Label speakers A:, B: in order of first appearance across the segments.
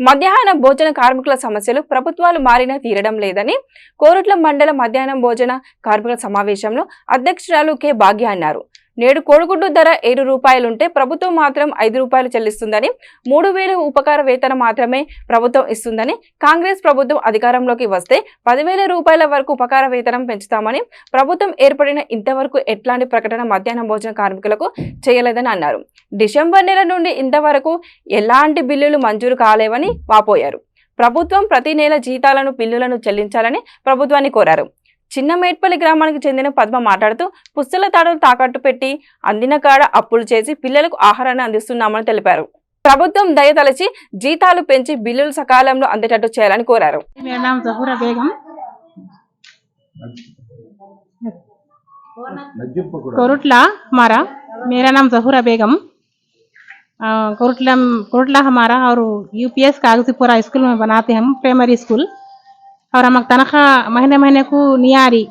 A: మధ్యాహ్న భోజన కార్మికుల సమస్యలు ప్రభుత్వాలు మారినా తీరడం లేదని కోరుట్ల మండల మధ్యాహ్నం భోజన కార్మికుల సమావేశంలో అధ్యక్షురాలు కె భాగ్య అన్నారు. నేడు కోడిగుడ్డు ధర ఏడు రూపాయలుంటే ప్రభుత్వం మాత్రం ఐదు రూపాయలు చెల్లిస్తుందని మూడు వేలు ఉపకార వేతనం మాత్రమే ప్రభుత్వం ఇస్తుందని కాంగ్రెస్ ప్రభుత్వం అధికారంలోకి వస్తే పదివేల రూపాయల వరకు ఉపకార వేతనం పెంచుతామని ప్రభుత్వం ఏర్పడిన ఇంతవరకు ఎట్లాంటి ప్రకటన మధ్యాహ్నం భోజన కార్మికులకు చేయలేదని అన్నారు. డిసెంబర్ నెల నుండి ఇంతవరకు ఎలాంటి బిల్లులు మంజూరు కాలేవని వాపోయారు. ప్రభుత్వం ప్రతి నెల జీతాలను బిల్లులను చెల్లించాలని ప్రభుత్వాన్ని కోరారు. చిన్న మేట్పల్లి గ్రామానికి చెందిన పద్మ మాట్లాడుతూ పుస్తల తాడులు తాకట్టు పెట్టి అందిన కాడ అప్పులు చేసి పిల్లలకు ఆహారాన్ని అందిస్తున్నామని తెలిపారు ప్రభుత్వం దయతలచి జీతాలు పెంచి బిల్లులు సకాలంలో అందేటట్టు చేయాలని కోరారు
B: मेरा नाम जहूरा बेगम कोरुटला हमारा मेरा नाम जहूरा बेगम अ, कोरुटला कोरुटला हमारा और यूपीएस कागजी पूरा स्कूल में बनाते हम प्राइमरी स्कूल और हम तनख्वाह महीने महीने को नहीं आ रही।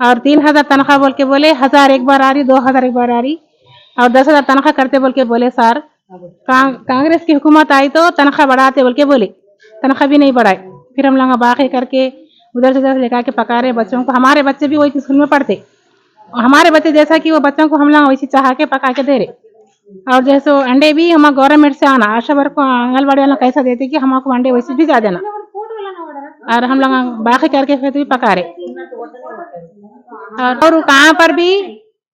B: और तीन हज़ार तनख्वाह बोल के बोले, हज़ार एक बार आ रही, दो हज़ार एक बार आ रही। और दस हज़ार तनख्वाह करते बोल के बोले, सर कांग्रेस की हुकूमत आई तो तनख्वाह बढ़ाते बोल के बोले। तनख्वाह भी नहीं बढ़ाए। फिर हम लोग बाकी करके उधर से उधर लेकर के पका रहे बच्चों को। हमारे बच्चे भी वही स्कूल में पढ़ते। हमारे बच्चे जैसा कि वो बच्चों को हम लोग वैसे चाह के पका के दे रहे। और जैसे अंडे भी हमारे गवर्नमेंट से आना, आशा वर्क को आंगनबाड़ी वाला कैसा देते कि हमको अंडे वैसे भी जा देना। और हम लोग बाकी करके फिर भी पका रहे और, और कहाँ पर भी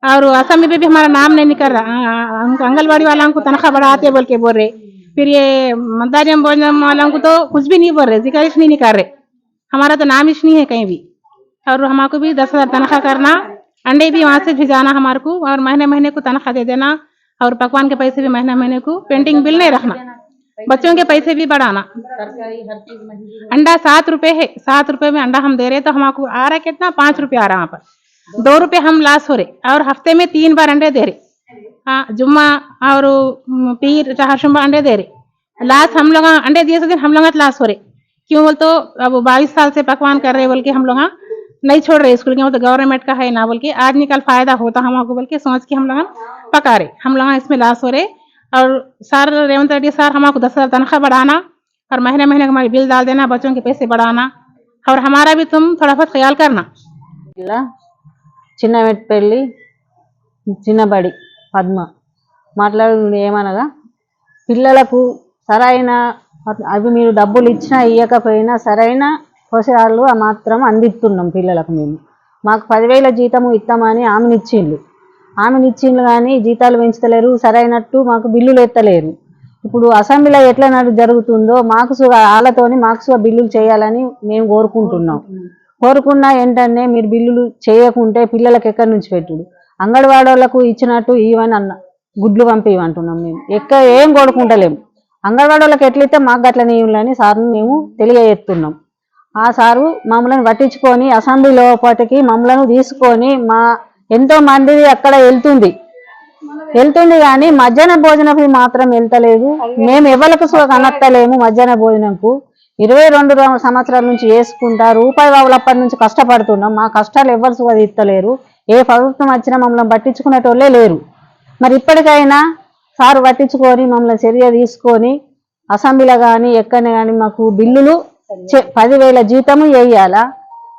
B: और असम में भी हमारा नाम नहीं निकल रहा। आंगनबाड़ी वालों को तनख्वाह बढ़ाते बोल के बोल रहे। फिर ये भोजन वालों को तो कुछ भी नहीं बोल रहे ज़िक्र नहीं निकाल रहे। हमारा तो नाम ही नहीं है कहीं भी। और हमको भी दस हज़ार तनख्वाह करना अंडे भी वहाँ से भिजाना हमारे को और महीने महीने को तनख्वाह दे देना और पकवान के पैसे भी महीने महीने को पेंटिंग बिल नहीं रखना। बच्चों के पैसे भी बढ़ाना। अंडा सात रुपए है सात रुपए में अंडा हम दे रहे तो हमको आ रहा है कितना? पाँच रुपए आ रहा है वहाँ पर। दो रुपए हम लाश हो रहे और हफ़्ते में तीन बार अंडे दे रहे हाँ। जुम्मा और पीर चार शुम्बा अंडे दे रहे लाश हम लोग अंडे दिए दिन हम लोग लाश हो रहे क्यों बोल तो अब बाईस साल से पकवान कर रहे बोल के हम लोग नहीं छोड़ रहे स्कूल के तो गवर्नमेंट का है ना बोल के। आज निकल फ़ायदा होता हम आपको बोल के सोच के हम लोग पका रहे हम लोग इसमें लाश हो रहे और सर रेवंत रेड्डी सर हमको दस हजार तनख्वाह बढ़ाना और महीने महीने का हमारी बिल डाल देना बच्चों के पैसे बढ़ाना और हमारा भी तुम थोड़ा बहुत ख्याल करना
C: జిల్లా చిన్నమెట్పల్లి చిన్నబడి పద్మ మాట్లాడింది ఏమనగా పిల్లలకు సరైన అవి మీరు డబ్బులు ఇచ్చినా ఇవ్వకపోయినా సరైన పోషకాలు మాత్రం అందిస్తున్నాం పిల్లలకు మేము మాకు పదివేల జీతము ఇస్తామని ఆమెను ఇచ్చిండ్రు ఇచ్చిండ్రు కానీ జీతాలు పెంచుతలేరు సరైనట్టు మాకు బిల్లులు ఎత్తలేరు. ఇప్పుడు అసెంబ్లీలో ఎట్లా నడు జరుగుతుందో మాకు వాళ్ళతోని మాకు బిల్లులు చేయాలని మేము కోరుకుంటున్నాం. కోరుకున్నా ఏంటనే మీరు బిల్లులు చేయకుంటే పిల్లలకు ఎక్కడి నుంచి పెట్టుడు? అంగడవాడలకు ఇచ్చినట్టు ఇవని అన్న గుడ్లు పంపివంటున్నాం మేము. ఎక్క ఏం కోరుకుంటలేము అంగడవాడలకు ఎట్లయితే మాకు అట్లనే ఇవ్వాలని సార్ని మేము తెలియజేస్తున్నాం. ఆ సారు మమ్మల్ని పట్టించుకొని అసెంబ్లీ లోపటికి మమ్మలను తీసుకొని మా ఎంతో మందిది అక్కడ వెళ్తుంది. వెళ్తుంది కానీ మధ్యాహ్న భోజనపు మాత్రం వెళ్తలేదు. మేము ఎవరికి కనత్తలేము మధ్యాహ్న భోజనంకు. ఇరవై రెండు సంవత్సరాల నుంచి వేసుకుంటా రూపాయి బాబులప్పటి నుంచి కష్టపడుతున్నాం. మా కష్టాలు ఎవరు సుఖ ఏ ప్రభుత్వం వచ్చినా మమ్మల్ని పట్టించుకునేటోళ్ళే లేరు. మరి ఇప్పటికైనా సారు పట్టించుకొని మమ్మల్ని చర్య తీసుకొని అసెంబ్లీలో కానీ ఎక్కడ కానీ మాకు బిల్లులు పదివేల జీతము వేయాలా?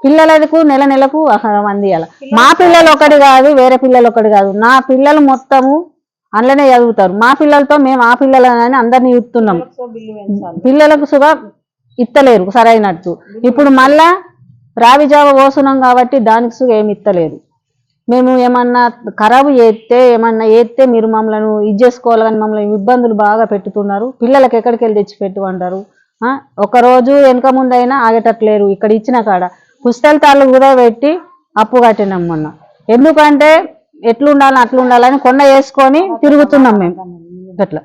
C: పిల్లలకు నెల నెలకు ఆహారం అందియాల మా పిల్లలు ఒకటి కాదు వేరే పిల్లలు ఒకటి కాదు. నా పిల్లలు మొత్తము అందులోనే చదువుతారు. మా పిల్లలతో మేము ఆ పిల్లలని అందరినీ ఇస్తున్నాం పిల్లలకు సుగా ఇత్తలేరు సరైనట్టు. ఇప్పుడు మళ్ళా రావి జావ కాబట్టి దానికి సుఖ ఏమి ఇత్తలేరు. మేము ఏమన్నా ఖరాబు చేస్తే ఏమన్నా చేస్తే మీరు మమ్మల్ని ఇది చేసుకోవాలి కానీ మమ్మల్ని ఇబ్బందులు బాగా పెట్టుతున్నారు. పిల్లలకి ఎక్కడికి వెళ్ళి తెచ్చి పెట్టు అంటారు ఒకరోజు వెనక ముందైనా ఆగేటట్లేరు. ఇక్కడ ఇచ్చిన కాడ. పుస్తల తాళ్ళు కూడా పెట్టి అప్పు కట్టినాం మొన్న. ఎందుకంటే ఎట్లుండాలని అట్లుండాలని కొండ వేసుకొని తిరుగుతున్నాం మేము. అట్లా.